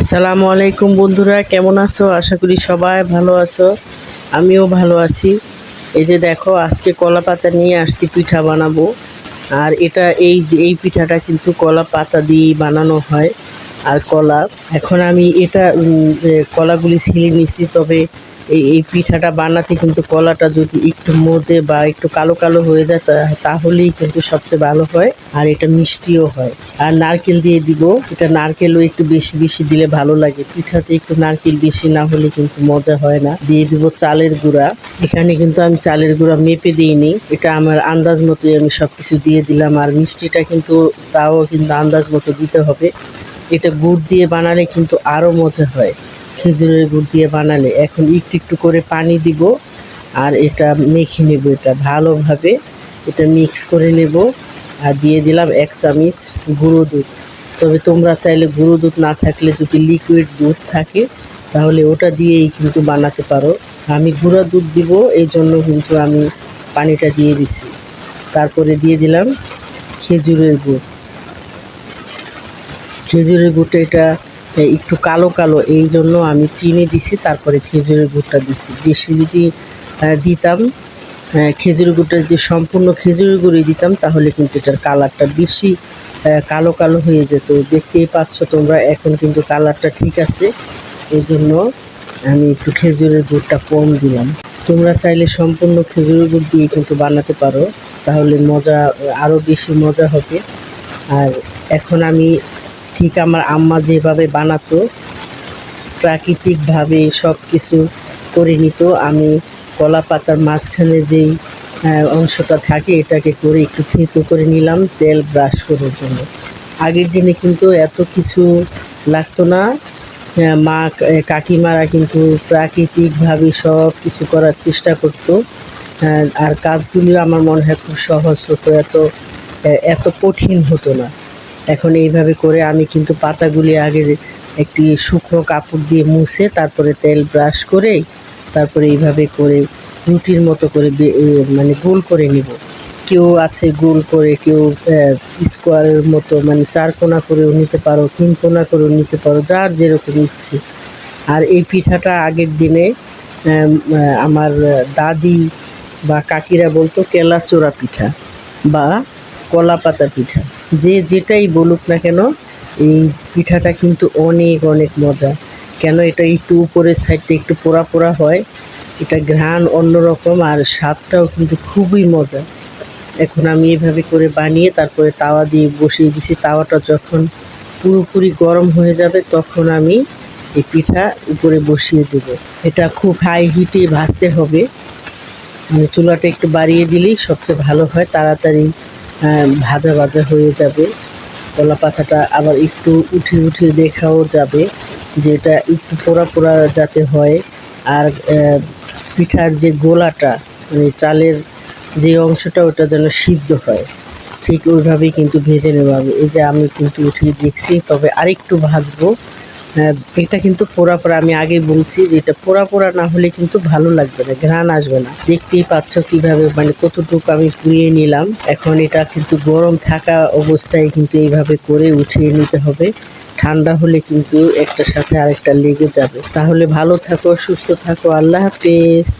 আসসালামু আলাইকুম বন্ধুরা, কেমন আছো? আশা করি সবাই ভালো আছো। আমিও ভালো আছি। এই যে দেখো, আজকে কলা পাতা নিয়ে আসছি, পিঠা বানাবো। আর এটা এই এই পিঠাটা কিন্তু কলা পাতা দিয়েই বানানো হয়, আর কলা। এখন আমি এটা কলাগুলি ছিলে নিছি, তবে এই এই পিঠাটা বানাতে কিন্তু কলাটা যদি একটু মজে বা একটু কালো কালো হয়ে যায় তাহলেই কিন্তু সবচেয়ে ভালো হয়। আর এটা মিষ্টিও হয়। আর নারকেল দিয়ে দিব। এটা নারকেলও একটু বেশি বেশি দিলে ভালো লাগে। পিঠাতে একটু নারকেল বেশি না হলে কিন্তু মজা হয় না। দিয়ে দিব চালের গুঁড়া। এখানে কিন্তু আমি চালের গুঁড়া মেপে দিইনি। এটা আমার আন্দাজ মতোই আমি সব কিছু দিয়ে দিলাম। আর মিষ্টিটা কিন্তু তাও কিন্তু আন্দাজ মতো দিতে হবে। এটা গুড় দিয়ে বানালে কিন্তু আরও মজা হয়। খেজুরের গুড় দিয়ে বানালে। এখন একটু একটু করে পানি দিব আর এটা মেখে নেব এটা ভালোভাবে। এটা মিক্স করে নেব আর দিয়ে দিলাম এক চামিচ গুঁড়ো দুধ। তবে তোমরা চাইলে গুঁড়ো দুধ না থাকলে যদি লিকুইড দুধ থাকে, তাহলে ওটা দিয়েই কিন্তু বানাতে পারো। আমি গুঁড়া দুধ দিব এই জন্য কিন্তু আমি পানিটা দিয়ে দিছি। তারপরে দিয়ে দিলাম খেজুরের গুড়। খেজুরের গুড়টা এটা একটু কালো কালো, এই জন্য আমি চিনি দিছি, তারপরে খেজুরের গুড়টা দিছি। বেশি যদি দিতাম খেজুরের গুড়টা যদি সম্পূর্ণ খেজুরের গুঁড়ি দিতাম, তাহলে কিন্তু এটার কালারটা বেশি কালো কালো হয়ে যেত। দেখতেই পাচ্ছ তোমরা, এখন কিন্তু কালারটা ঠিক আছে। এই জন্য আমি একটু খেজুরের গুড়টা কম দিলাম। তোমরা চাইলে সম্পূর্ণ খেজুরের গুড় দিয়ে কিন্তু বানাতে পারো। তাহলে মজা আরও বেশি মজা হবে। আর এখন আমি ঠিক আমার আম্মা যেভাবে বানাতো, প্রাকৃতিকভাবে সব কিছু করে নিত, আমি কলা পাতার মাঝখানে যেই অংশটা থাকে এটাকে করে একটু থেঁতো করে নিলাম তেল ব্রাশ করার জন্য। আগের দিনে কিন্তু এত কিছু লাগতো না। মা, কাকিমারা কিন্তু প্রাকৃতিকভাবে সব কিছু করার চেষ্টা করতো। আর কাজগুলিও আমার মনে হয় খুব সহজ হতো, এত এত কঠিন হতো না। এখন এইভাবে করে আমি কিন্তু পাতাগুলি আগে একটি শুকনো কাপড় দিয়ে মুছে তারপরে তেল ব্রাশ করে তারপরে এইভাবে করে রুটির মতো করে মানে গোল করে নিব। কেউ আছে গোল করে, কেউ স্কোয়ারের মতো মানে চার কোনা করেও নিতে পারো, তিন কোনা করেও নিতে পারো, যার যেরকম ইচ্ছে। আর এই পিঠাটা আগের দিনে আমার দাদি বা কাকিরা বলতো কেলা চোরা পিঠা বা কলা পাতা পিঠা। যে যেটাই বলুক না কেন, এই পিঠাটা কিন্তু অনেক অনেক মজা। কেন এটা একটু উপরের সাইডটা একটু পোড়া পোড়া হয়, এটা ঘ্রাণ অন্যরকম আর স্বাদটাও কিন্তু খুবই মজা। এখন আমি এভাবে করে বানিয়ে তারপরে তাওয়া দিয়ে বসিয়ে দিছি। তাওয়াটা যখন পুরোপুরি গরম হয়ে যাবে, তখন আমি এই পিঠা উপরে বসিয়ে দেব। এটা খুব হাই হিটে ভাজতে হবে। চুলাটা একটু বাড়িয়ে দিলেই সবচেয়ে ভালো হয়। তাড়াতাড়ি ভাজা ভাজা হয়ে যাবে। কলা পাতাটা আবার একটু উঠে উঠে দেখাও যাবে যেটা একটু পোড়া পোড়া যাতে হয়। আর পিঠার যে গোলাটা মানে চালের যে অংশটা, ওটা যেন সিদ্ধ হয়। ঠিক ওইভাবেই কিন্তু ভেজে নেওয়া হবে। এই যে আমি কিন্তু উঠিয়ে দেখছি, তবে আরেকটু ভাজবো। এটা কিন্তু পোড়া পোড়া। আমি আগে বলছি যে এটা পোড়া পোড়া না হলে কিন্তু ভালো লাগবে না, ঘ্রাণ আসবে না। দেখতেই পাচ্ছ কীভাবে মানে কতটুকু আমি পুড়িয়ে নিলাম। এখন এটা কিন্তু গরম থাকা অবস্থায় কিন্তু এইভাবে করে উঠিয়ে নিতে হবে। ঠান্ডা হলে কিন্তু একটার সাথে আরেকটা লেগে যাবে। তাহলে ভালো থাকো, সুস্থ থাকো। আল্লাহ হাফেজ।